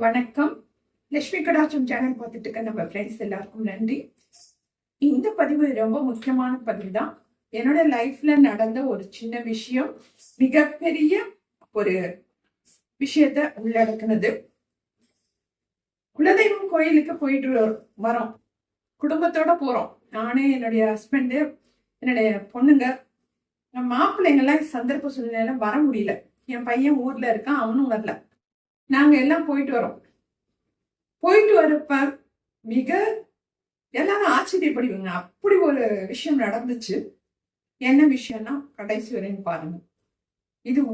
வணக்கம். லட்சுமி கடாச்சம் சேனல் பார்த்துட்டு இருக்க நம்ம ஃப்ரெண்ட்ஸ் எல்லாருக்கும் நன்றி. இந்த பதிவு ரொம்ப முக்கியமான பதிவு தான். என்னோட லைஃப்ல நடந்த ஒரு சின்ன விஷயம் மிகப்பெரிய ஒரு விஷயத்த உள்ளடக்குனது. குலதெய்வம் கோயிலுக்கு போயிட்டு வரோம். குடும்பத்தோட போறோம். நானே என்னுடைய ஹஸ்பண்டு என்னுடைய பொண்ணுங்க. மாப்பிள்ளைங்கெல்லாம் சந்தர்ப்ப சூழ்நிலையில வர முடியல. என் பையன் ஊர்ல இருக்கான் அவனும் வரல. நாங்க எல்லாம் போயிட்டு வரோம். போயிட்டு வரப்ப மிக எல்லாரும் ஆச்சரியப்படுவீங்க. அப்படி ஒரு விஷயம் நடந்துச்சு. என்ன விஷயம்னா கடைசி வரையும் பாருங்க. இது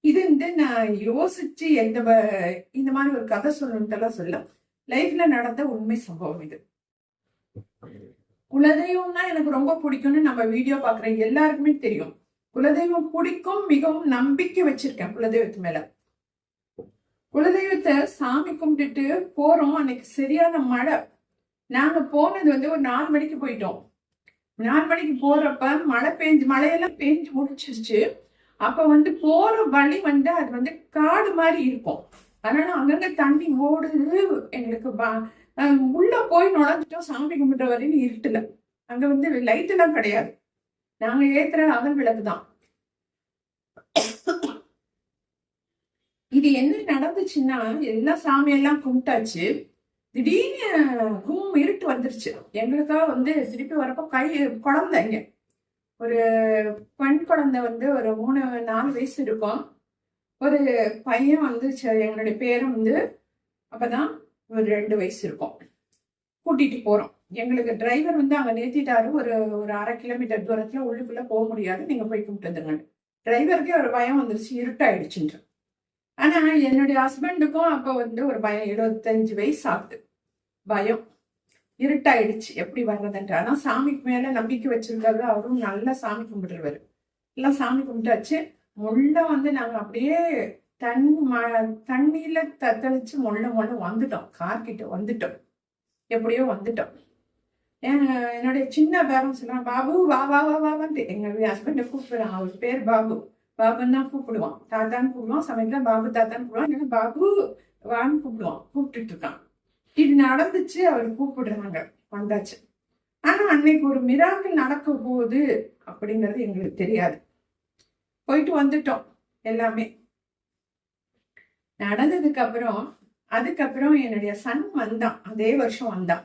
இது வந்து நான் யோசிச்சு எந்த வ- இந்த மாதிரி ஒரு கதை சொல்லணுன்ட்டுலாம் சொல்ல லைஃப்ல நடந்த உண்மை சம்பவம் இது. குலதெய்வம்னா எனக்கு ரொம்ப பிடிக்கும்னு நம்ம வீடியோ பாக்குற எல்லாருக்குமே தெரியும். குலதெய்வம் பிடிக்கும் மிகவும் நம்பிக்கை வச்சிருக்கேன் குலதெய்வத்து மேல. குலதெய்வத்தை சாமி கும்பிட்டுட்டு போறோம். அன்னைக்கு சரியான மழை. நாங்க போனது வந்து ஒரு நாலு மணிக்கு போயிட்டோம். நாலு மணிக்கு போறப்ப மழை பெஞ்சு மழையெல்லாம் பெஞ்சு முடிச்சிருச்சு அப்ப வந்து போற வழி வந்து அது வந்து காடு மாதிரி இருக்கும். அதனால அங்கங்க தண்ணி ஓடுது. எங்களுக்கு உள்ள போய் நுழைஞ்சிட்டோம். சாமி கும்பிட்ற வரையும் இருட்டுல. அங்க வந்து லைட் எல்லாம் கிடையாது. நாங்க ஏத்துற அகல் விளக்கு தான். இது என்ன நடந்துச்சுன்னா எல்லா சாமியெல்லாம் கும்பிட்டாச்சு. திடீர்னு கும் இருட்டு வந்துருச்சு. எங்களுக்காக வந்து திருப்பி வரப்போ கை குழந்தைங்க ஒரு பெண் குழந்தை வந்து ஒரு மூணு நாலு வயசு இருக்கும். ஒரு பையன் வந்து எங்களுடைய பேரும் வந்து அப்போதான் ஒரு ரெண்டு வயசு இருக்கும். கூட்டிகிட்டு போகிறோம் எங்களுக்கு டிரைவர் வந்து அங்கே நிறுத்திட்டாரு. ஒரு ஒரு அரை கிலோமீட்டர் தூரத்தில் உள்ளுக்குள்ளே போக முடியாது. நீங்கள் போய் கும்பிட்டு வந்துருங்க. டிரைவருக்கே ஒரு பயம் வந்துருச்சு. இருட்டாயிடுச்சுன்ற ஆனா என்னுடைய ஹஸ்பண்டுக்கும் அப்ப வந்து ஒரு பயம். இருபத்தஞ்சு வயசு ஆகுது. பயம். இருட்டாயிடுச்சு. எப்படி வர்றதுன்ட்டு. ஆனா சாமிக்கு மேல நம்பிக்கை வச்சிருக்காரு அவரும் நல்லா சாமி கும்பிடுறவர். எல்லாம் சாமி கும்பிட்டாச்சு. முள்ள வந்து நாங்க அப்படியே தண்ணி ம- தண்ணியில தத்தளிச்சு முள்ள முள்ள வந்துட்டோம். கார்கிட்ட வந்துட்டோம். எப்படியோ வந்துட்டோம். என்னுடைய சின்ன பேரன் சொல்றான் பாபு வா வா வா வான்ட்டு எங்க ஹஸ்பண்டை கூப்பிடுறான் அவர் பேர் பாபு. பாபுன்னு தான் கூப்பிடுவான். தாத்தான்னு கூப்பிடுவான் சமயத்துல பாபு தாத்தான்னு கூப்பிடுவான். பாபு வான்னு கூப்பிடுவான். கூப்பிட்டுட்டு இருக்கான். இது நடந்துச்சு அவர் கூப்பிடுறாங்க. வந்தாச்சு. ஆனா அன்னைக்கு ஒரு மிராக்கள் நடக்க போகுது அப்படிங்கிறது எங்களுக்கு தெரியாது. போயிட்டு வந்துட்டோம் எல்லாமே. நடந்ததுக்கு அப்புறம் அதுக்கப்புறம் என்னுடைய சன் வந்தான். அதே வருஷம் வந்தான்.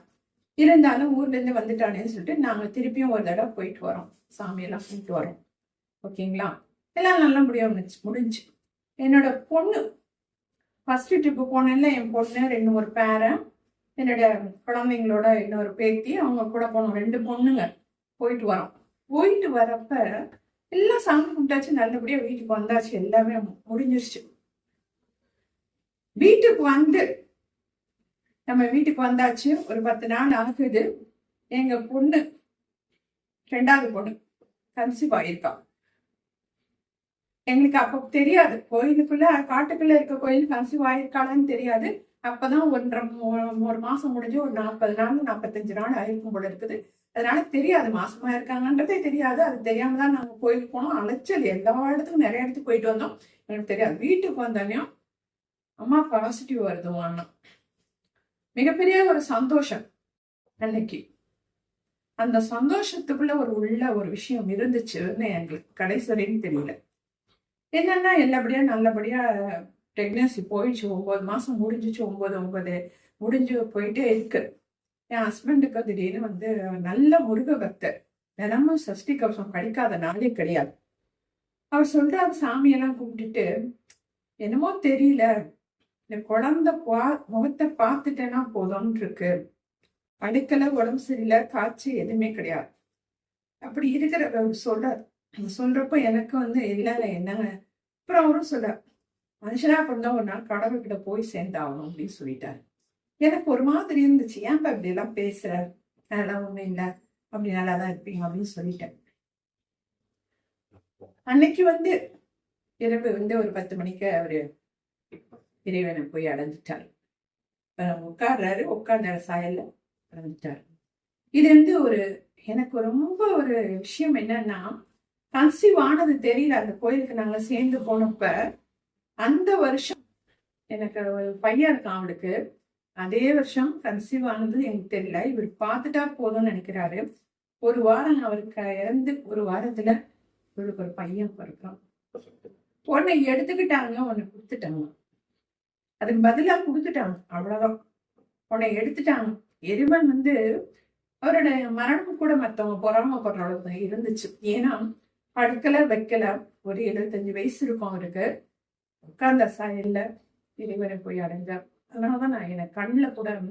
இருந்தாலும் ஊர்ல இருந்து வந்துட்டானேன்னு சொல்லிட்டு நாங்க திருப்பியும் ஒரு தடவை போயிட்டு வரோம். சாமியெல்லாம் கூப்பிட்டு வரோம். ஓகேங்களா? எல்லாம் நல்லபடியாக முடிஞ்சு முடிஞ்சு. என்னோட பொண்ணு ஃபஸ்ட்டு ட்ரிப்பு போனேன்ல என் பொண்ணு ரெண்டு ஒரு பேரன் என்னோட குழந்தைங்களோட இன்னொரு பேத்தி அவங்க கூட போனோம். ரெண்டு பொண்ணுங்க போயிட்டு வரோம். போயிட்டு வரப்ப எல்லாம் சாமி கும்பிட்டாச்சு நல்லபடியாக வீட்டுக்கு வந்தாச்சு எல்லாமே முடிஞ்சிருச்சு. வீட்டுக்கு வந்து நம்ம வீட்டுக்கு வந்தாச்சு ஒரு பத்து நாள் ஆகுது. எங்க பொண்ணு ரெண்டாவது பொண்ணு கன்சீவ் ஆயிருக்கான் எங்களுக்கு அப்போ தெரியாது. கோயிலுக்குள்ள காட்டுக்குள்ள இருக்க கோயில் கன்சீவ் ஆயிருக்காளான்னு தெரியாது. அப்பதான் ஒன்றரை ஒரு மாசம் முடிஞ்சு ஒரு நாற்பது நாள் நாற்பத்தஞ்சு நாள் ஆயிருக்கும் போல இருக்குது. அதனால தெரியாது மாசமா இருக்காங்கன்றதே தெரியாது. அது தெரியாம தான் நாங்க கோயிலுக்கு போனோம். அலைச்சல் எல்லா இடத்துக்கும் நிறைய இடத்துக்கு போயிட்டு வந்தோம். எனக்கு தெரியாது. வீட்டுக்கு வந்தோடனே அம்மா பாசிட்டிவ் வருதுவான்னா மிகப்பெரிய ஒரு சந்தோஷம் அன்னைக்கு. அந்த சந்தோஷத்துக்குள்ள ஒரு உள்ள ஒரு விஷயம் இருந்துச்சுன்னு எங்களுக்கு கடைசி தெரியல. என்னன்னா எல்லாபடியா நல்லபடியா பிரெக்னன்சி போயிடுச்சு. ஒம்பது மாசம் முடிஞ்சிச்சு ஒம்பது ஒம்பது முடிஞ்சு போயிட்டே இருக்கு. என் ஹஸ்பண்டுக்கு திடீர்னு வந்து நல்ல முருக பக்தர். தினமும் சஷ்டி கவசம் படிக்காத நாளே கிடையாது. அவர் சொல்றாரு சாமியெல்லாம் கும்பிட்டுட்டு என்னமோ தெரியல. இந்த குழந்த பா முகத்தை பார்த்துட்டேன்னா போதும்னு இருக்கு அடுக்கல உடம்பு சரியில்லை காய்ச்சி எதுவுமே கிடையாது. அப்படி இருக்கிற அவர் சொல்றார் சொல்றப்ப எனக்கு வந்து இல்லை என்னங்க? அப்புறம் அவரும் சொல்றார் மனுஷனா பிறந்தா ஒரு நாள் கடவுள்கிட்ட போய் சேர்ந்தாகணும் அப்படின்னு சொல்லிட்டாரு. எனக்கு ஒரு மாதிரி இருந்துச்சு. ஏன்பா இப்படி எல்லாம் பேசுற? அதெல்லாம் ஒண்ணும் இல்லை. அப்படி நல்லா தான் இருப்பீங்க அப்படின்னு சொல்லிட்டேன். அன்னைக்கு வந்து இரவு வந்து ஒரு பத்து மணிக்கு அவரு இறைவனை போய் அடைஞ்சிட்டார். உட்கார்றாரு. உட்கார்ந்த சாயல்ல அடைஞ்சிட்டார். இது வந்து ஒரு எனக்கு ரொம்ப ஒரு விஷயம் என்னன்னா கன்சீவ் ஆனது தெரியல. அந்த கோயிலுக்கு நாங்க சேர்ந்து போனப்ப அந்த வருஷம் எனக்கு ஒரு பையன் இருக்கான் அவளுக்கு அதே வருஷம் கன்சீவ் ஆனது எனக்கு தெரியல. இவர் பார்த்துட்டா போதும்னு நினைக்கிறாரு. ஒரு வாரம் அவருக்கு இறந்து ஒரு வாரத்துல இவளுக்கு ஒரு பையன் பிறக்கான் உன்னை எடுத்துக்கிட்டாங்க உன்னை கொடுத்துட்டாங்க. அதுக்கு பதிலா கொடுத்துட்டாங்க. அவ்வளவுதான். உன்னை எடுத்துட்டாங்க. எரிமன் வந்து அவரோட மரணம் கூட மத்தவங்க பொறாமப்படுற அளவுக்கு இருந்துச்சு. ஏன்னா அடுக்கல வைக்கல. ஒரு எழுபத்தஞ்சு வயசு இருக்கும் அவருக்கு. உட்கார்ந்த சைடில் இறைவனை போய் அடைஞ்சார் அதனாலதான் நான் என் கண்ணில் கூட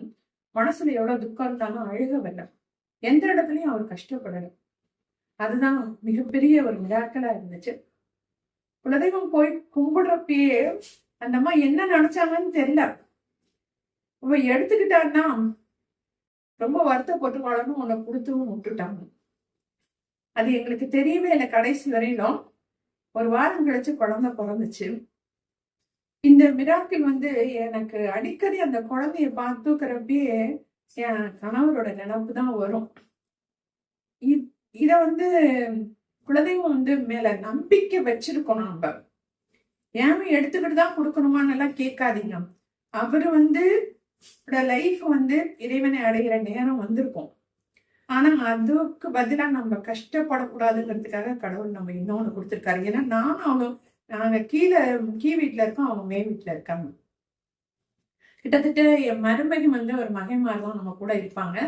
மனசுல எவ்வளவு துக்கம் இருந்தாலும் அழுக வரல. எந்த இடத்துலயும் அவர் கஷ்டப்படல. அதுதான் மிகப்பெரிய ஒரு விழாக்களா இருந்துச்சு. குலதெய்வம் போய் கும்பிடுறப்பயே அந்த அம்மா என்ன நினைச்சாங்கன்னு தெரியல. இவ எடுத்துக்கிட்டான்னா ரொம்ப வருத்தப்பட்டு வளர்ந்து உன்னை கொடுத்துவும் விட்டுட்டாங்க. அது எங்களுக்கு தெரியவே இல்லை கடைசி வரையிலும். ஒரு வாரம் கழிச்சு குழந்தை பிறந்துச்சு. இந்த மிராக்கிள் வந்து எனக்கு அடிக்கடி அந்த குழந்தைய பார்த்துக்கிறப்பயே என் கணவரோட நினப்பு தான் வரும். இ- இத வந்து குலதெய்வம் வந்து மேல நம்பிக்கை வச்சிருக்கோம் நம்ம. ஏன் எடுத்துக்கிட்டு தான் கொடுக்கணுமான்னு எல்லாம் கேட்காதீங்க. அவர் வந்து லைஃப் வந்து இறைவனை அடைகிற நேரம் வந்திருக்கும். ஆனா அதுக்கு பதிலாக நம்ம கஷ்டப்படக்கூடாதுங்கிறதுக்காக கடவுள் நம்ம இன்னொன்னு கொடுத்துருக்காரு. ஏன்னா நானும் அவனும் நாங்க கீழே கீ வீட்டுல இருக்கோம் அவங்க மே வீட்டுல இருக்காங்க. கிட்டத்தட்ட என் மருமகன் வந்து ஒரு மகைமார்தான் நம்ம கூட இருப்பாங்க.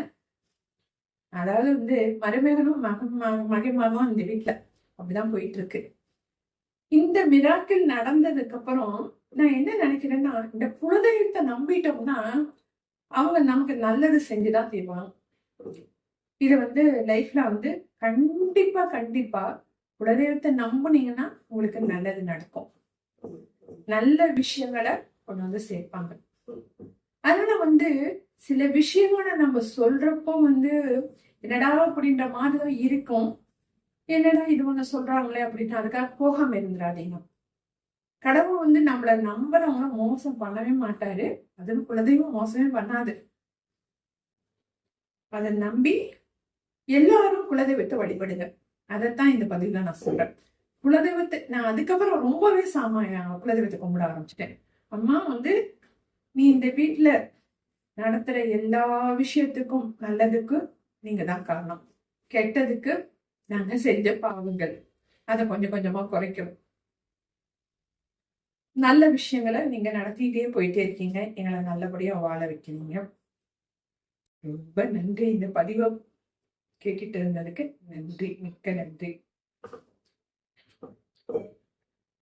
அதாவது வந்து மருமகனும் மக மகைமாரும் இந்த வீட்டுல அப்படிதான் போயிட்டு இருக்கு இந்த மிராக்கிள் நடந்ததுக்கு அப்புறம் நான் என்ன நினைக்கிறேன்னா இந்த குலதெய்வத்தை நம்பிட்டோம்னா அவங்க நமக்கு நல்லது செஞ்சுதான் தீர்வாங்க. இதை வந்து லைஃப்ல வந்து கண்டிப்பா கண்டிப்பா குலதெய்வத்தை நம்புனீங்கன்னா உங்களுக்கு நல்லது நடக்கும். நல்ல விஷயங்களை கொண்டு வந்து சேர்ப்பாங்க. அதனால வந்து சில விஷயங்களை நம்ம சொல்றப்போ வந்து என்னடா அப்படின்ற மாதிரி இருக்கும். என்னடா இது ஒண்ணு சொல்றாங்களே அப்படின்னு அதுக்காக போகாம இருந்துடாதீங்க கடவுள் வந்து நம்மள நம்புறவங்க மோசம் பண்ணவே மாட்டாரு. அதுவும் குலதெய்வம் மோசமே பண்ணாது. அதை நம்பி எல்லாரும் குலதெய்வத்தை வழிபடுங்க. அதைத்தான் இந்த பதிவுல நான் சொல்றேன். குலதெய்வத்தை நான் அதுக்கப்புறம் ரொம்பவே சாமா குலதெய்வத்தை கும்பிட ஆரம்பிச்சிட்டேன். அம்மா வந்து நீ இந்த வீட்டுல நடத்துற எல்லா விஷயத்துக்கும் நல்லதுக்கு நீங்க தான் காரணம். கெட்டதுக்கு நாங்க செஞ்ச பாவங்கள். அதை கொஞ்சம் கொஞ்சமா குறைக்கும் நல்ல விஷயங்களை நீங்க நடத்திட்டே போயிட்டே இருக்கீங்க. எங்களை நல்லபடியா வாழ வைக்கிறீங்க. ரொம்ப நன்றி இந்த பதிவை. கேட்டுட்டு இருந்ததுக்கு நன்றி. மிக்க நன்றி.